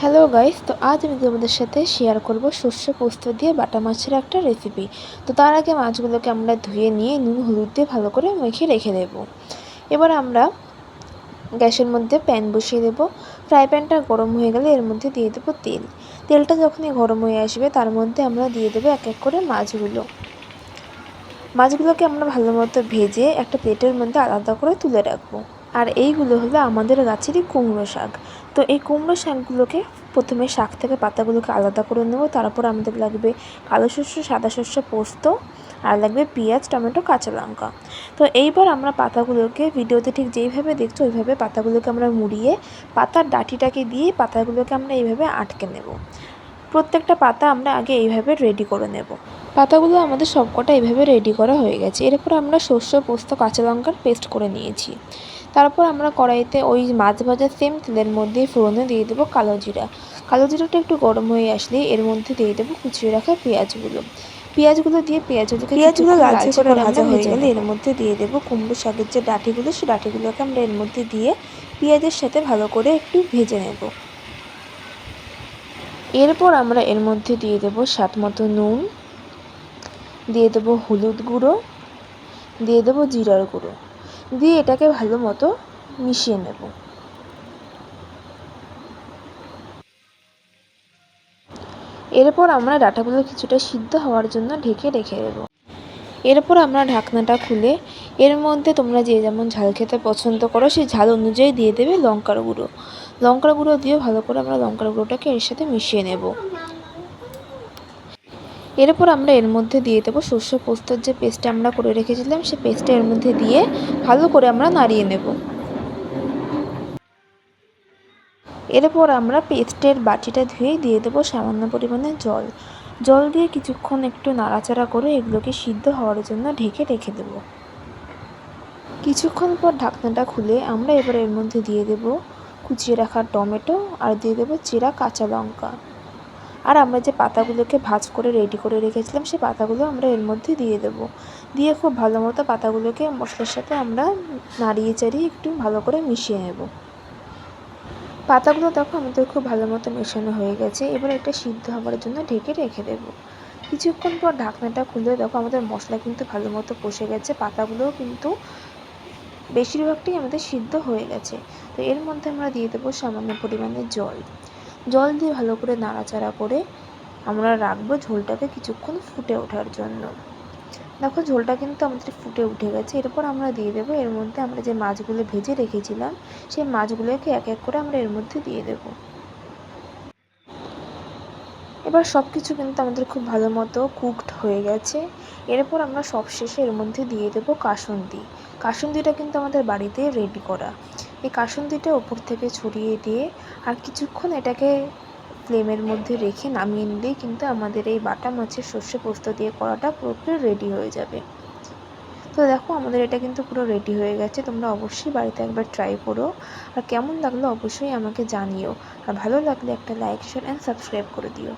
Hello guys তো আজ আমি তোমাদের সাথে শেয়ার করব সর্ষে পোস্ত দিয়ে বাটা মাছের একটা রেসিপি তো তার আগে মাছগুলোকে আমরা ধুয়ে নিয়ে নুন, হলুদ দিয়ে ভালো করে মেখে রেখে দেব। এবার আমরা গ্যাসের মধ্যে প্যান বসিয়ে দেবো। ফ্রাই প্যানটা গরম হয়ে গেলে এর মধ্যে দিয়ে দেবো তেল। তেলটা যখনই গরম হয়ে আসবে, তার মধ্যে আমরা দিয়ে দেবো এক এক করে মাছগুলো। মাছগুলোকে আমরা ভালো মতো ভেজে একটা প্লেটের মধ্যে আলাদা করে তুলে রাখব। আর এইগুলো হলো আমাদের গাছেরই কুমড়ো শাক। তো এই কুমড়ো শাকগুলোকে প্রথমে শাক থেকে পাতাগুলোকে আলাদা করে নেব, তারপর আমাদের লাগবে কালো শস্য সাদা শস্য পোস্ত, আর লাগবে পেঁয়াজ, টমেটো, কাঁচা লঙ্কা। তো এইবার আমরা পাতাগুলোকে, ভিডিওতে ঠিক যেইভাবে দেখছ ওইভাবে পাতাগুলোকে আমরা মুড়িয়ে, পাতার ডাঁটিটাকে দিয়ে পাতাগুলোকে আমরা এইভাবে আটকে নেব। প্রত্যেকটা পাতা আমরা আগে এইভাবে রেডি করে নেব। পাতাগুলো আমাদের সবকটা এইভাবে রেডি করা হয়ে গেছে। এরপর আমরা শস্য পোস্ত, কাঁচা লঙ্কার পেস্ট করে নিয়েছি। তারপর আমরা কড়াইতে ওই মাছ ভাজার সেম তেলের মধ্যে ফোড়নে দিয়ে দেবো কালো জিরা। কালো জিরাটা একটু গরম হয়ে আসলে এর মধ্যে দিয়ে দেবো কুচিয়ে রাখা পেঁয়াজগুলো। পেঁয়াজগুলো দিয়ে পেঁয়াজগুলোকে পেঁয়াজগুলো লালচে করে ভাজা হয়ে গেলে এর মধ্যে দিয়ে দেবো কুমড়ো শাকের যে ডাঁটিগুলো সেই ডাঁটিগুলোকে আমরা এর মধ্যে দিয়ে পেঁয়াজের সাথে ভালো করে একটু ভেজে নেব। এরপর আমরা এর মধ্যে দিয়ে দেবো স্বাদ মতো নুন দিয়ে দেবো হলুদ গুঁড়ো দিয়ে দেবো জিরার গুঁড়ো। দিয়ে এটাকে ভালো মতো মিশিয়ে নেব। এরপর আমরা ডাটাগুলো কিছুটা সিদ্ধ হওয়ার জন্য ঢেকে রেখে দেবো। এরপর আমরা ঢাকনাটা খুলে এর মধ্যে তোমরা যে যেমন ঝাল খেতে পছন্দ করো, সেই ঝাল অনুযায়ী দিয়ে দেবে লঙ্কার গুঁড়ো। লঙ্কার গুঁড়ো দিয়ে ভালো করে আমরা লঙ্কার গুঁড়োটাকে এর সাথে মিশিয়ে নেব। এরপর আমরা এর মধ্যে দিয়ে দেবো শস্য পোস্তর যে পেস্টটা আমরা করে রেখেছিলাম, সে পেস্টটা এর মধ্যে দিয়ে ভালো করে আমরা নাড়িয়ে নেব। এরপর আমরা পেস্টের বাটিটা ধুয়ে দিয়ে দেবো সামান্য পরিমাণে জল। জল দিয়ে কিছুক্ষণ একটু নাড়াচাড়া করে এগুলোকে সিদ্ধ হওয়ার জন্য ঢেকে রেখে দেব। কিছুক্ষণ পর ঢাকনাটা খুলে আমরা এবার এর মধ্যে দিয়ে দেব কুচিয়ে রাখা টমেটো আর দিয়ে দেবো চেরা কাঁচা লঙ্কা। আর আমরা যে পাতাগুলোকে ভাজ করে রেডি করে রেখেছিলাম, সেই পাতাগুলো আমরা এর মধ্যে দিয়ে দেবো। দিয়ে খুব ভালো মতো পাতাগুলোকে মশলার সাথে আমরা নাড়িয়ে চাড়িয়ে একটু ভালো করে মিশিয়ে নেব। পাতাগুলো দেখো আমাদের খুব ভালো মতো মেশানো হয়ে গেছে। এবার একটা সিদ্ধ হওয়ার জন্য ঢেকে রেখে দেব। কিছুক্ষণ পর ঢাকনাটা খুলে দেখো আমাদের মশলা কিন্তু ভালো মতো কষে গেছে। পাতাগুলোও কিন্তু বেশিরভাগটাই আমাদের সিদ্ধ হয়ে গেছে। তো এর মধ্যে আমরা দিয়ে দেবো সামান্য পরিমাণে জল। জল দিয়ে ভালো করে নাড়াচাড়া করে আমরা রাখব ঝোলটাকে কিছুক্ষণ ফুটে ওঠার জন্য। দেখো ঝোলটা কিন্তু আমাদের ফুটে উঠে গেছে। এরপর আমরা দিয়ে দেবো, এর মধ্যে আমরা যে মাছগুলো ভেজে রেখেছিলাম, সেই মাছগুলোকে এক এক করে আমরা এর মধ্যে দিয়ে দেব। এবার সব কিছু কিন্তু আমাদের খুব ভালো মতো কুকড হয়ে গেছে। এরপর আমরা সব শেষে এর মধ্যে দিয়ে দেবো কাসুন্দি। কাসুন্দিটা কিন্তু আমাদের বাড়িতে রেডি করা। এই কাসুন্দিটা ওপর থেকে ছড়িয়ে দিয়ে আর কিছুক্ষণ এটাকে ফ্লেমের মধ্যে রেখে নামিয়ে নিলেই কিন্তু আমাদের এই বাটা মাছের সর্ষে পোস্ত দিয়ে করাটা পুরোপুরি রেডি হয়ে যাবে। তো দেখো আমাদের এটা কিন্তু পুরো রেডি হয়ে গেছে, তোমরা অবশ্যই বাড়িতে একবার ট্রাই করো। আর কেমন লাগল অবশ্যই আমাকে জানিও। আর ভালো লাগলে একটা লাইক শেয়ার অ্যান্ড সাবস্ক্রাইব করে দিও।